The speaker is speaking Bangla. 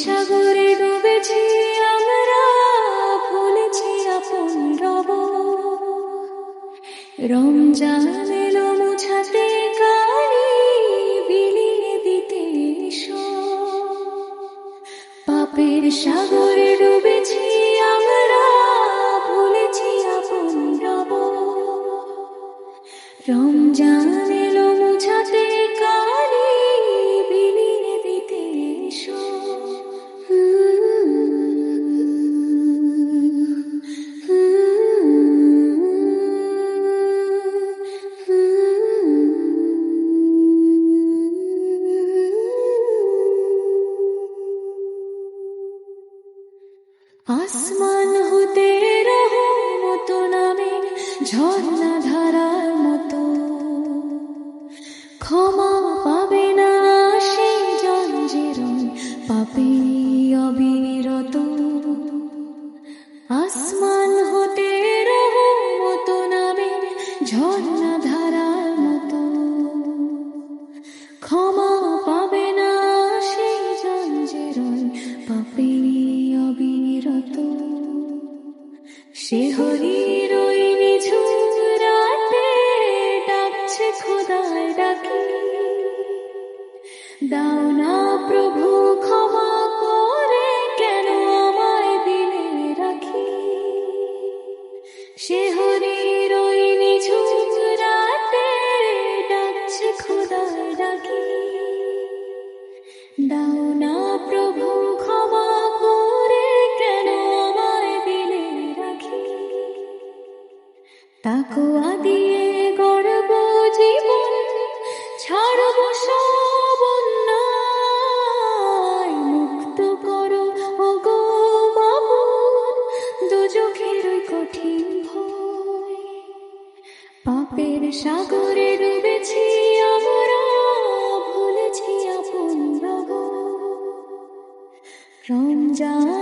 সাগরে ডুবেছি, আমরা ভুলেছি আপন রব রমজান এলো মুছাতে কারি বিলিয়ে দিতে। পাপের সাগরে ডুবেছি, আমরা ভুলেছি আপন রব রমজান এলো মুছাতে আসমান হতে রহমত নামে ঝর্ণা ধারার মতো ক্ষমা পাবে না সেই জঞ্জেরন পাপে অবিরত আসমান হতে সে হরির ওই নিঝুম রাতে, ডাকছে খোদায় ডাকি। দাও না প্রভু ক্ষমা করে, কেন আমায় দিলে রাখি? সে হরির ওই নিঝুম রাতে, ডাকছে খোদায় ডাকি। দাও না তাকুয়া দিয়ে গড়ব জীবন, ছাড়ব সব মুক্ত করো ও গো বাবুন দুজখের কঠিন ভয়। পাপের সাগরে ডুবেছি আমরা, ভুলেছি আপন রমজান